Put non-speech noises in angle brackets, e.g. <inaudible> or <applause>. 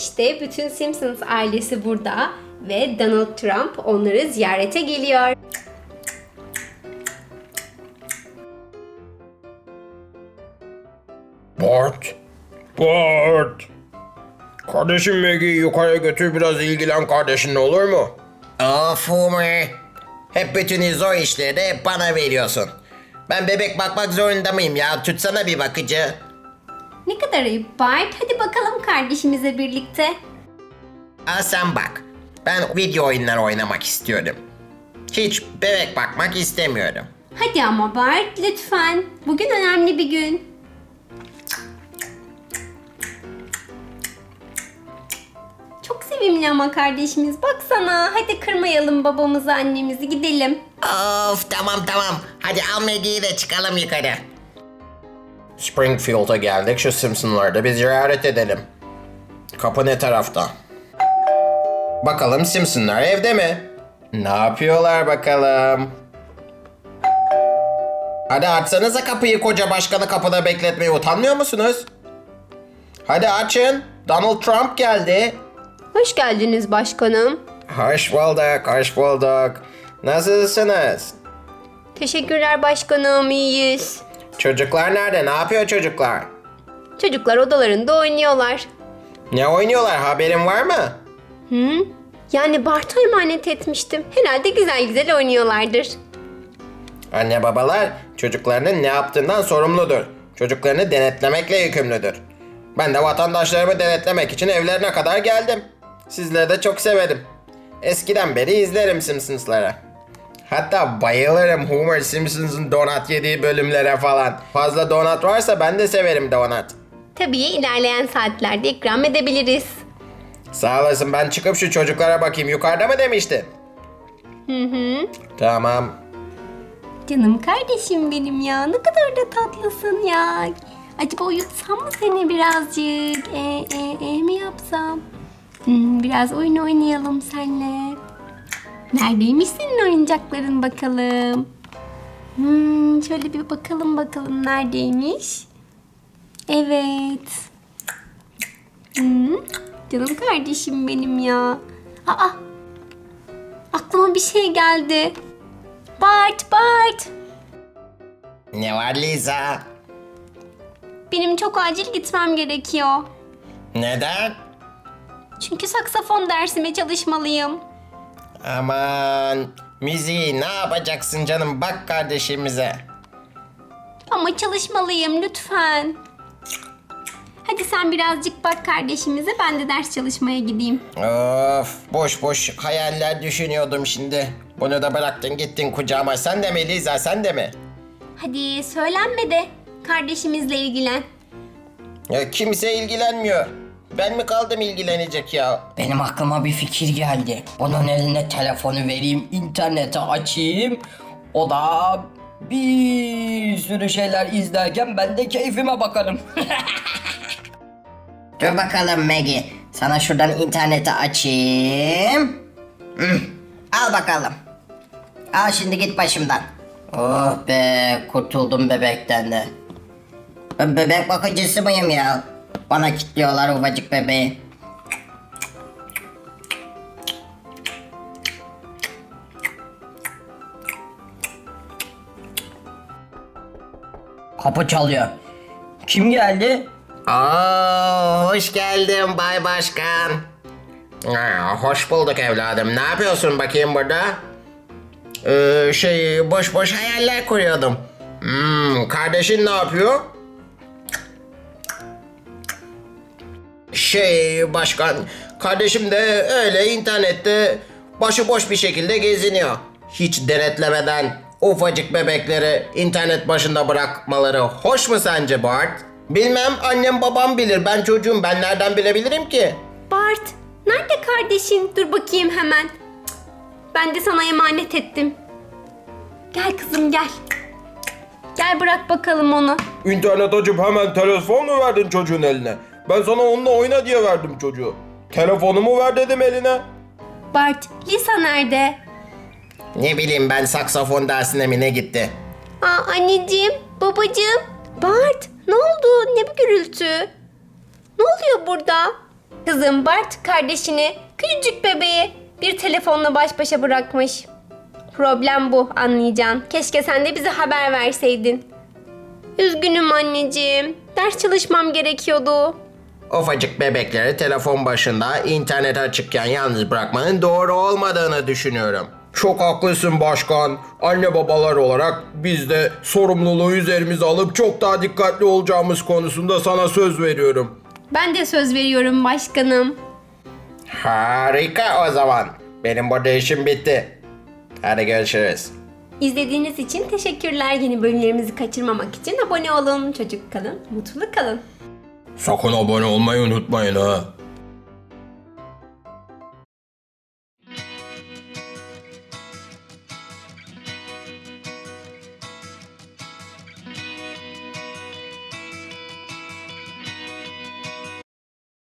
İşte bütün Simpsons ailesi burada ve Donald Trump onları ziyarete geliyor. Bart. Bart. Kardeşim Maggie'yi yukarıya götür biraz ilgilen kardeşinle olur mu? Of Homer. Hep bütün zor işleri de hep bana veriyorsun. Ben bebek bakmak zorunda mıyım ya? Tutsana bir bakıcı. Ne kadar ayıp Bart. Hadi bakalım kardeşimize birlikte. Al sen bak. Ben video oyunları oynamak istiyorum. Hiç bebek bakmak istemiyorum. Hadi ama Bart lütfen. Bugün önemli bir gün. Çok sevimli ama kardeşimiz. Baksana. Hadi kırmayalım babamızı annemizi gidelim. Of tamam tamam. Hadi al Maggie'yi de çıkalım yukarı. Springfield'a geldik şu Simpson'ları da bir ziyaret edelim. Kapı ne tarafta? Bakalım Simpson'lar evde mi? Ne yapıyorlar bakalım? Hadi açsanıza kapıyı koca başkanı kapıda bekletmeye utanmıyor musunuz? Hadi açın. Donald Trump geldi. Hoş geldiniz başkanım. Hoş bulduk, hoş bulduk. Nasılsınız? Teşekkürler başkanım. iyiyiz. Çocuklar nerede? Ne yapıyor çocuklar? Çocuklar odalarında oynuyorlar. Ne oynuyorlar? Haberin var mı? Hı? Yani Bart'a emanet etmiştim. Herhalde güzel güzel oynuyorlardır. Anne babalar çocuklarının ne yaptığından sorumludur. Çocuklarını denetlemekle yükümlüdür. Ben de vatandaşlarımı denetlemek için evlerine kadar geldim. Sizleri de çok severim. Eskiden beri izlerim Simpsons'ları. Hatta bayılırım Homer Simpsons'ın donut yediği bölümlere falan. Fazla donut varsa ben de severim donut. Tabii ilerleyen saatlerde ikram edebiliriz. Sağ olasın ben çıkıp şu çocuklara bakayım. Yukarıda mı demiştin? Hı hı. Tamam. Canım kardeşim benim ya. Ne kadar da tatlısın ya. Acaba uyutsam mı seni birazcık? E, e, e mi yapsam? Hmm, biraz oyun oynayalım seninle. Neredeymiş senin oyuncakların bakalım? Hmm, şöyle bir bakalım bakalım neredeymiş? Evet. Hmm, canım kardeşim benim ya. Aa, aklıma bir şey geldi. Bart, Bart. Ne var Lisa? Benim çok acil gitmem gerekiyor. Neden? Çünkü saksafon dersime çalışmalıyım. Aman müziği ne yapacaksın canım bak kardeşimize. Ama çalışmalıyım lütfen. Hadi sen birazcık bak kardeşimize ben de ders çalışmaya gideyim. Of boş boş hayaller düşünüyordum şimdi. Bunu da bıraktın gittin kucağıma. Sen de mi Liza sen de mi? Hadi söylenme de kardeşimizle ilgilen. Ya kimse ilgilenmiyor. Ben mi kaldım ilgilenecek ya? Benim aklıma bir fikir geldi. Bunun eline telefonu vereyim, internete açayım. O da bir sürü şeyler izlerken ben de keyfime bakarım. <laughs> Dur bakalım Maggie. Sana şuradan interneti açayım. Hı, Al bakalım. Al şimdi git başımdan. oh be, kurtuldum bebekten de. Ben bebek bakıcısı mıyım ya? Bana kilitliyorlar ufacık bebeği. Kapı çalıyor. Kim geldi? Aa, hoş geldin Bay Başkan. Aa, hoş bulduk evladım. Ne yapıyorsun bakayım burada? Ee, şey boş boş hayaller kuruyordum. Hmm, kardeşin ne yapıyor? Şey başkan, kardeşim de öyle internette başıboş bir şekilde geziniyor. Hiç denetlemeden ufacık bebekleri internet başında bırakmaları hoş mu sence Bart? Bilmem annem babam bilir ben çocuğum ben nereden bilebilirim ki? Bart, nerede kardeşin? Dur bakayım hemen. Cık, Ben de sana emanet ettim. Gel kızım gel. Gel bırak bakalım onu. İnternet açıp hemen telefon mu verdin çocuğun eline? Ben sana onunla oyna diye verdim çocuğu. Telefonumu ver dedim eline. Bart, Lisa nerede? Ne bileyim ben saksafon dersine mi ne gitti? Aa anneciğim, babacığım. Bart, ne oldu? Ne bu gürültü? Ne oluyor burada? Kızım Bart kardeşini, küçücük bebeği bir telefonla baş başa bırakmış. Problem bu anlayacağın. Keşke sen de bize haber verseydin. Üzgünüm anneciğim. Ders çalışmam gerekiyordu. Ufacık bebekleri telefon başında internet açıkken yalnız bırakmanın doğru olmadığını düşünüyorum. Çok haklısın başkan. Anne babalar olarak biz de sorumluluğu üzerimize alıp çok daha dikkatli olacağımız konusunda sana söz veriyorum. Ben de söz veriyorum başkanım. Harika o zaman. Benim burada işim bitti. Hadi görüşürüz. İzlediğiniz için teşekkürler. Yeni bölümlerimizi kaçırmamak için abone olun. Çocuk kalın, mutlu kalın. Sakın abone olmayı unutmayın ha.